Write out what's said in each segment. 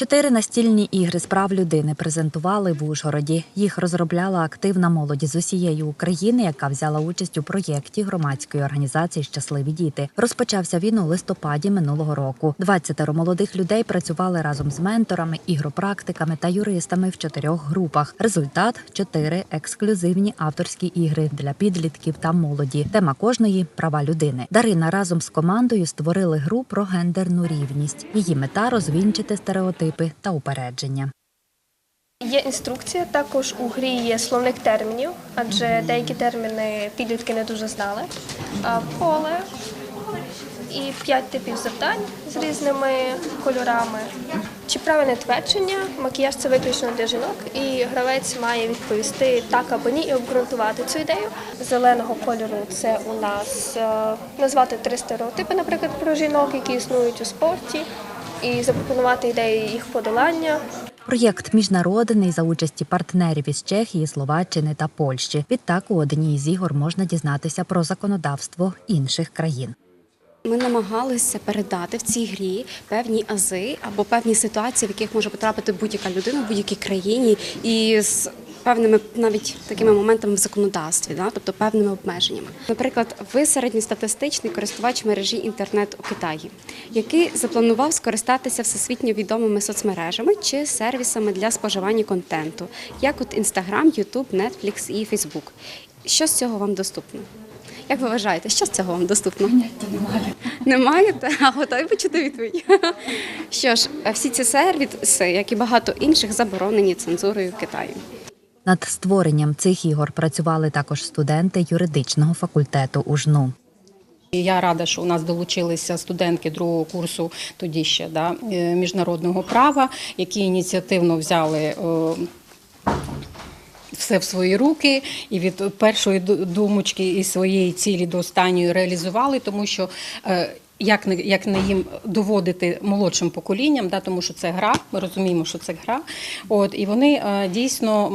Чотири настільні ігри з прав людини презентували в Ужгороді. Їх розробляла активна молодь з усієї України, яка взяла участь у проєкті громадської організації Щасливі діти. Розпочався він у листопаді минулого року. 20 молодих людей працювали разом з менторами, ігропрактиками та юристами в чотирьох групах. Результат чотири ексклюзивні авторські ігри для підлітків та молоді. Тема кожної права людини. Дарина разом з командою створили гру про гендерну рівність. Її мета розвінчити стереотипи та упередження. Є інструкція, також у грі є словник термінів, адже деякі терміни підлітки не дуже знали. Поле і п'ять типів завдань з різними кольорами. Чи правильне твердження, макіяж це виключно для жінок, і гравець має відповісти так або ні і обґрунтувати цю ідею. Зеленого кольору це у нас е, назвати три стереотипи, наприклад, про жінок, які існують у спорті, і запропонувати ідеї їх подолання. Проєкт міжнародний за участі партнерів із Чехії, Словаччини та Польщі. Відтак у одній із ігор можна дізнатися про законодавство інших країн. Ми намагалися передати в цій грі певні ази або певні ситуації, в яких може потрапити будь-яка людина в будь-якій країні, і з певними навіть такими моментами в законодавстві, да? тобто певними обмеженнями. Наприклад, ви середньостатистичний користувач мережі інтернет у Китаї, який запланував скористатися всесвітньо відомими соцмережами чи сервісами для споживання контенту, як от Instagram, YouTube, Netflix і Facebook. Що з цього вам доступно? Як ви вважаєте, що з цього вам доступно? немає. Не маєте? А готові почути відповідь? Що ж, всі ці сервіси, як і багато інших, заборонені цензурою Китаю. Над створенням цих ігор працювали також студенти юридичного факультету УЖНУ. Я рада, що у нас долучилися студентки другого курсу тоді ще да, е, міжнародного права, які ініціативно взяли. е, Все в свої руки, і від першої ду- думочки і своєї цілі до останньої реалізували, тому що е, як не як не їм доводити молодшим поколінням, да, тому що це гра. Ми розуміємо, що це гра. От і вони е, дійсно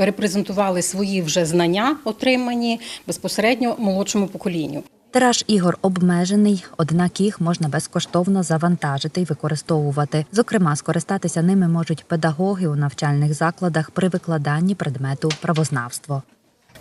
репрезентували свої вже знання, отримані безпосередньо молодшому поколінню. Тираж ігор обмежений, однак їх можна безкоштовно завантажити і використовувати. Зокрема, скористатися ними можуть педагоги у навчальних закладах при викладанні предмету правознавство.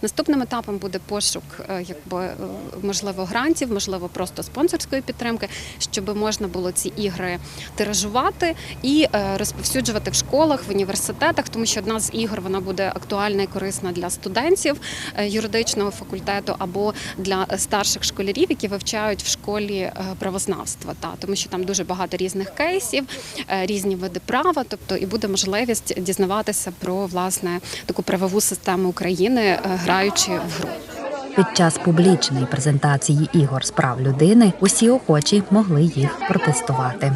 Наступним етапом буде пошук, е, якби е, можливо грантів, можливо, просто спонсорської підтримки, щоб можна було ці ігри тиражувати і е, розповсюджувати в школах, в університетах, тому що одна з ігор вона буде актуальна і корисна для студентів юридичного факультету або для старших школярів, які вивчають в школі правознавства. Та тому що там дуже багато різних кейсів, різні види права, тобто і буде можливість дізнаватися про власне таку правову систему України, граючи в гру. Під час публічної презентації ігор з прав людини усі охочі могли їх протестувати.